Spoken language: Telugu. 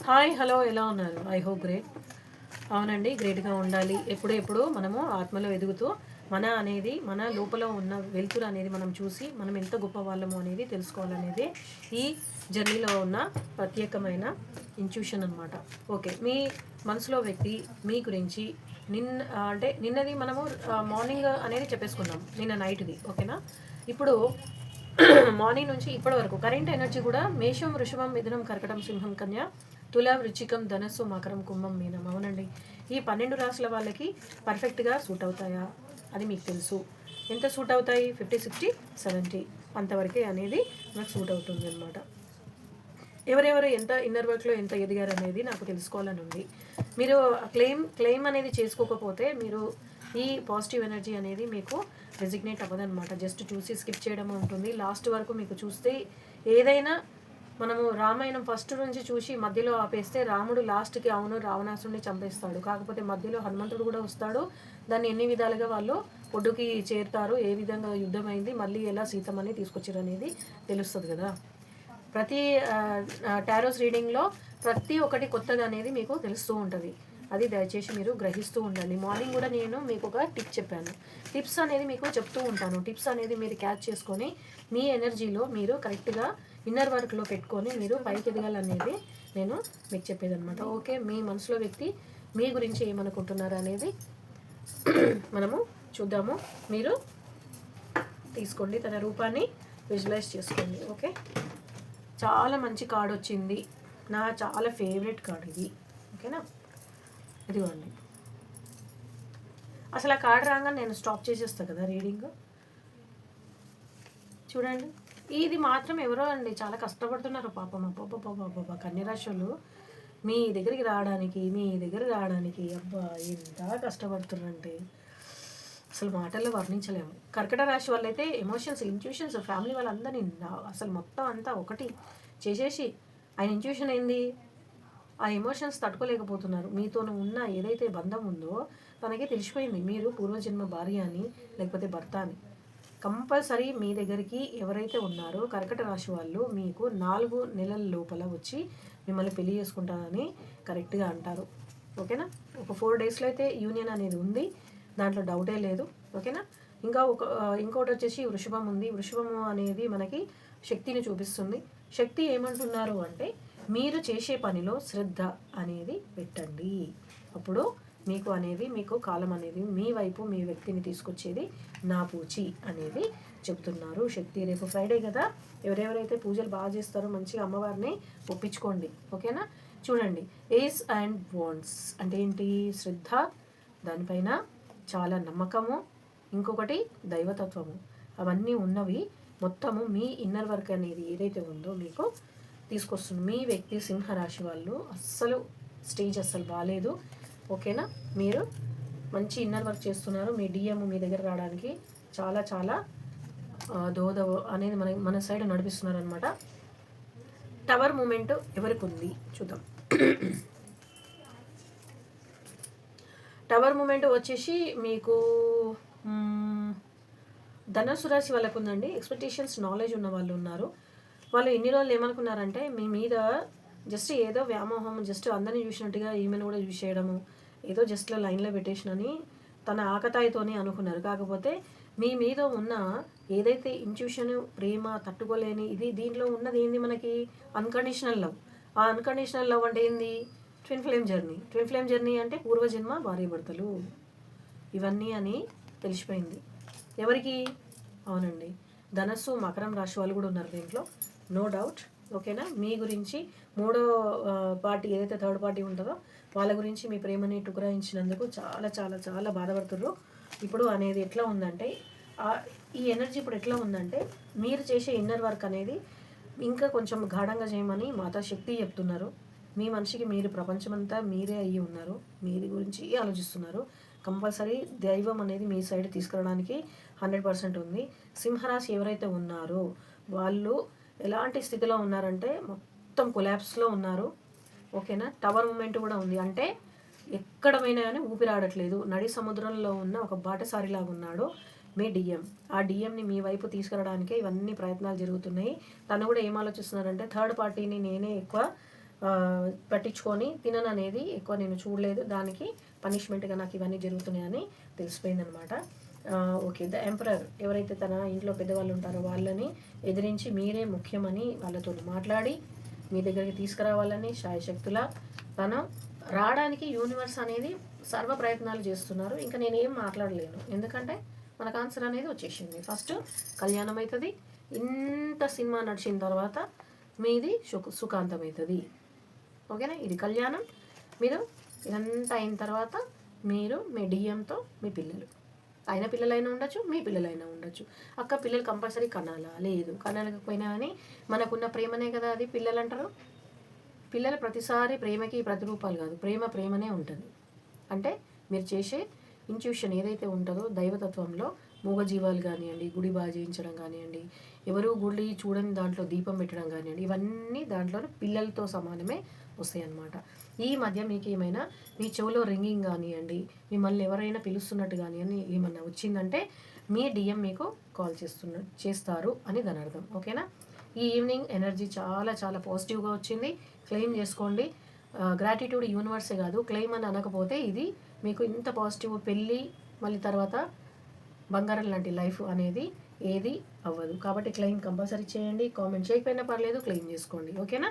హాయ్ హలో ఎలా ఉన్నారు? I hope great. అవునండి గ్రేట్గా ఉండాలి. ఎప్పుడెప్పుడు మనము ఆత్మలో ఎదుగుతూ మన అనేది మన లోపల ఉన్న వెలుతురు అనేది మనం చూసి మనం ఎంత గొప్ప వాళ్ళము అనేది తెలుసుకోవాలనేది ఈ జర్నీలో ఉన్న ప్రత్యేకమైన ఇన్ట్యూషన్ అనమాట ఓకే మీ మనసులో వ్యక్తి మీ గురించి నిన్న అంటే నిన్నది మనము మార్నింగ్ అనేది చెప్పేసుకున్నాం నిన్న నైట్ది ఓకేనా? ఇప్పుడు మార్నింగ్ నుంచి ఇప్పటి వరకు కరెంట్ ఎనర్జీ కూడా మేషం వృషభం మిథునం కర్కటం సింహం కన్య తుల వృచ్చికం ధనస్సు మకరం కుంభం మీనం అవునండి. ఈ పన్నెండు రాసుల వాళ్ళకి పర్ఫెక్ట్గా సూట్ అవుతాయా? అది మీకు తెలుసు. ఎంత సూట్ అవుతాయి? ఫిఫ్టీ సిక్స్టీ సెవెంటీ అంతవరకే అనేది నాకు సూట్ అవుతుంది అనమాట ఎవరెవరు ఎంత ఇన్నర్ వర్క్లో ఎంత ఎదిగారు అనేది నాకు తెలుసుకోవాలని ఉంది. మీరు క్లెయిమ్ క్లెయిమ్ అనేది చేసుకోకపోతే మీరు ఈ పాజిటివ్ ఎనర్జీ అనేది మీకు రెసిగ్నేట్ అవ్వదనమాట జస్ట్ చూసి స్కిప్ చేయడం ఉంటుంది. లాస్ట్ వరకు మీకు చూస్తే ఏదైనా మనము రామాయణం ఫస్ట్ నుంచి చూసి మధ్యలో ఆపేస్తే రాముడు లాస్ట్కి అవును రావణాసుడిని చంపేస్తాడు. కాకపోతే మధ్యలో హనుమంతుడు కూడా వస్తాడు. దాన్ని ఎన్ని విధాలుగా వాళ్ళు ఒడ్డుకి చేరుతారు ఏ విధంగా యుద్ధం అయింది మళ్ళీ ఎలా సీతమని తీసుకొచ్చారు అనేది తెలుస్తుంది కదా. ప్రతి టారోస్ రీడింగ్లో ప్రతి ఒక్కటి కొత్తది అనేది మీకు తెలుస్తూ ఉంటుంది. అది దయచేసి మీరు గ్రహిస్తూ ఉండండి. మార్నింగ్ కూడా నేను మీకు ఒక టిప్ చెప్పాను. టిప్స్ అనేది మీకు చెప్తూ ఉంటాను. టిప్స్ అనేది మీరు క్యాచ్ చేసుకొని మీ ఎనర్జీలో మీరు కరెక్ట్గా ఇన్నర్ వర్క్లో పెట్టుకొని మీరు పైకి ఎదగాలనేది నేను మీకు చెప్పేదన్నమాట. ఓకే? మీ మనసులో వ్యక్తి మీ గురించి ఏమనుకుంటున్నారు అనేది మనము చూద్దాము. మీరు తీసుకోండి. తన రూపాన్ని విజువలైజ్ చేసుకోండి. ఓకే? చాలా మంచి కార్డ్ వచ్చింది. నా చాలా ఫేవరెట్ కార్డ్ ఇది. ఓకేనా? ఇదిగోండి అసలు ఆ కార్డు రాగానే నేను స్టాప్ చేసేస్తా కదా రీడింగ్? చూడండి. ఇది మాత్రం ఎవరో అండి చాలా కష్టపడుతున్నారు పాపం. అబ్బా కన్యరాశులు. మీ దగ్గరికి రావడానికి మీ దగ్గర రావడానికి అబ్బా ఎంత కష్టపడుతున్నారంటే. అసలు మాటల్లో వర్ణించలేము. కర్కట రాశి వాళ్ళైతే ఎమోషన్స్ ఇంట్యూషన్స్ ఫ్యామిలీ వాళ్ళందరినీ అసలు మొత్తం అంతా ఒకటి చేసేసి ఆయన ఇంట్యూషన్ ఏంది? ఆ ఎమోషన్స్ తట్టుకోలేకపోతున్నారు. మీతోనూ ఉన్న ఏదైతే బంధం ఉందో తనకి తెలిసిపోయింది. మీరు పూర్వజన్మ భార్య అని లేకపోతే భర్త అని కంపల్సరీ మీ దగ్గరికి ఎవరైతే ఉన్నారో కర్కట రాశి వాళ్ళు మీకు నాలుగు నెలల లోపల వచ్చి మిమ్మల్ని పెళ్ళి చేసుకుంటారని కరెక్ట్గా అంటారు. ఓకేనా? ఒక ఫోర్ డేస్లో అయితే యూనియన్ అనేది ఉంది. దాంట్లో డౌటే లేదు. ఓకేనా? ఇంకా ఒక ఇంకోటి వచ్చేసి వృషభం ఉంది. వృషభము అనేది మనకి శక్తిని చూపిస్తుంది. శక్తి ఏమంటున్నారు అంటే మీరు చేసే పనిలో శ్రద్ధ అనేది పెట్టండి. అప్పుడు మీకు అనేది మీకు కాలం అనేది మీ వైపు మీ వ్యక్తిని తీసుకొచ్చేది నా పూచి అనేది చెప్తున్నారు. శక్తి రేపు ఫ్రైడే కదా. ఎవరెవరైతే పూజలు బాగా చేస్తారో మంచిగా అమ్మవారిని ఒప్పించుకోండి. ఓకేనా? చూడండి. ఏస్ అండ్ బోన్స్ అంటే ఏంటి? శ్రద్ధ దానిపైన చాలా నమ్మకము. ఇంకొకటి దైవతత్వము. అవన్నీ ఉన్నవి మొత్తము మీ ఇన్నర్ వర్క్ అనేది ఏదైతే ఉందో మీకు తీసుకొస్తుంది మీ వ్యక్తి సింహరాశి వాళ్ళు అస్సలు స్టేజ్ అస్సలు బాగాలేదు ఓకేనా? మీరు మంచి ఇన్నర్ వర్క్ చేస్తున్నారు. మీ డిఎం మీ దగ్గర రావడానికి చాలా చాలా దోద అనేది మన మన సైడ్ నడిపిస్తున్నారు అనమాట టవర్ మూమెంట్ ఎవరికి ఉంది చూద్దాం. టవర్ మూమెంట్ వచ్చేసి మీకు మ్మ్, ధనుసు రాశి వాళ్ళకు ఉందండి ఎక్స్పెక్టేషన్స్ నాలెడ్జ్ ఉన్న వాళ్ళు ఉన్నారు. వాళ్ళు ఎన్ని రోజులు ఏమనుకున్నారంటే మీ మీద జస్ట్ ఏదో వ్యామోహం జస్ట్ అందరిని చూసినట్టుగా ఈమెను కూడా చూసేయడము ఏదో జస్ట్ లైన్లో పెట్టేసినని తన ఆకతాయితోనే అనుకున్నారు. కాకపోతే మీ మీద ఉన్న ఏదైతే ఇంట్యూషన్ ప్రేమ తట్టుకోలేని ఇది దీంట్లో ఉన్నది ఏంది మనకి? అన్కండిషనల్ లవ్ ఆ అన్కండిషనల్ లవ్ అంటే ఏంది? Twin flame journey twin flame journey అంటే పూర్వజన్మ భార్య భర్తలు. ఇవన్నీ అని తెలిసిపోయింది. ఎవరికి? అవునండి. ధనస్సు మకరం రాశి వాళ్ళు కూడా ఉన్నారు దీంట్లో. నో డౌట్ ఓకేనా మీ గురించి మూడో పార్టీ ఏదైతే థర్డ్ పార్టీ ఉంటుందో వాళ్ళ గురించి మీ ప్రేమని టుకరాయించినందుకు చాలా చాలా చాలా బాధపడుతుర్రు. ఇప్పుడు అనేది ఎట్లా ఉందంటే ఈ ఎనర్జీ ఇప్పుడు ఎట్లా ఉందంటే మీరు చేసే ఇన్నర్ వర్క్ అనేది ఇంకా కొంచెం గాఢంగా చేయమని మాతా శక్తి చెప్తున్నారు. మీ మనిషికి మీరు ప్రపంచమంతా మీరే అయ్యి ఉన్నారు. మీది గురించి ఆలోచిస్తున్నారు. కంపల్సరీ దైవం అనేది మీ సైడ్ తీసుకురావడానికి హండ్రెడ్ పర్సెంట్ ఉంది. సింహరాశి ఎవరైతే ఉన్నారో వాళ్ళు ఎలాంటి స్థితిలో ఉన్నారంటే మొత్తం కొలాప్స్లో ఉన్నారు. ఓకేనా? టవర్ మూమెంట్ కూడా ఉంది. అంటే ఎక్కడ కానీ ఊపిరాడట్లేదు నడి సముద్రంలో ఉన్న ఒక బాటసారిలాగా ఉన్నాడు మీ డిఎం. ఆ డిఎంని మీ వైపు తీసుకురావడానికే ఇవన్నీ ప్రయత్నాలు జరుగుతున్నాయి. తను కూడా ఏం ఆలోచిస్తున్నారంటే థర్డ్ పార్టీని నేనే ఎక్కువ పట్టించుకొని తినను అనేది ఎక్కువ నేను చూడలేదు. దానికి పనిష్మెంట్గా నాకు ఇవన్నీ జరుగుతున్నాయని తెలిసిపోయింది అనమాట ఓకే. ద ఎంపరర్ ఎవరైతే తన ఇంట్లో పెద్దవాళ్ళు ఉంటారో వాళ్ళని ఎదిరించి మీరే ముఖ్యమని వాళ్ళతో మాట్లాడి మీ దగ్గరికి తీసుకురావాలని శాయశక్తుల తన రావడానికి యూనివర్స్ అనేది సర్వ ప్రయత్నాలు చేస్తున్నారు. ఇంకా నేను ఏం మాట్లాడలేను. ఎందుకంటే మనకు ఆన్సర్ అనేది వచ్చేసింది. ఫస్ట్ కళ్యాణం అవుతుంది. ఇంత సినిమా నడిచిన తర్వాత మీది సుఖ సుఖాంతం అవుతుంది. ఓకేనా? ఇది కళ్యాణం. మీరు ఇదంతా అయిన తర్వాత మీరు మీ డిఎంతో మీ పిల్లలు. ఆయన పిల్లలైనా ఉండొచ్చు మీ పిల్లలైనా ఉండొచ్చు. అక్క పిల్లలు కంపల్సరీ కనాలా? లేదు. కనాలకపోయినా కానీ మనకున్న ప్రేమనే కదా అది పిల్లలు అంటారు పిల్లలు ప్రతిసారి ప్రేమకి ప్రతిరూపాలు కాదు. ప్రేమ ప్రేమనే ఉంటుంది. అంటే మీరు చేసే ఇంట్యూషన్ ఏదైతే ఉంటుందో దైవతత్వంలో మూగజీవాలు కానివ్వండి గుడి బాగా చేయించడం కానివ్వండి ఎవరు గుడి చూడని దాంట్లో దీపం పెట్టడం కానివ్వండి ఇవన్నీ దాంట్లో పిల్లలతో సమానమే వస్తాయి అన్నమాట ఈ మధ్య మీకు ఏమైనా మీ చెవిలో రింగింగ్ కానివ్వండి మిమ్మల్ని ఎవరైనా పిలుస్తున్నట్టు కానివ్వండి ఏమన్నా వచ్చిందంటే మీ డిఎం మీకు కాల్ చేస్తున్న చేస్తారు అని దాని అర్థం ఓకేనా? ఈ ఈవినింగ్ ఎనర్జీ చాలా చాలా పాజిటివ్గా వచ్చింది. క్లెయిమ్ చేసుకోండి. గ్రాటిట్యూడ్ యూనివర్సే కాదు క్లెయిమ్ అని అనకపోతే ఇది మీకు ఇంత పాజిటివ్ పెళ్ళి మళ్ళీ తర్వాత బంగారం లాంటి లైఫ్ అనేది ఏది అవ్వదు. కాబట్టి క్లెయిమ్ కంపల్సరీ చేయండి. కామెంట్ చేయకపోయినా పర్లేదు క్లెయిమ్ చేసుకోండి. ఓకేనా?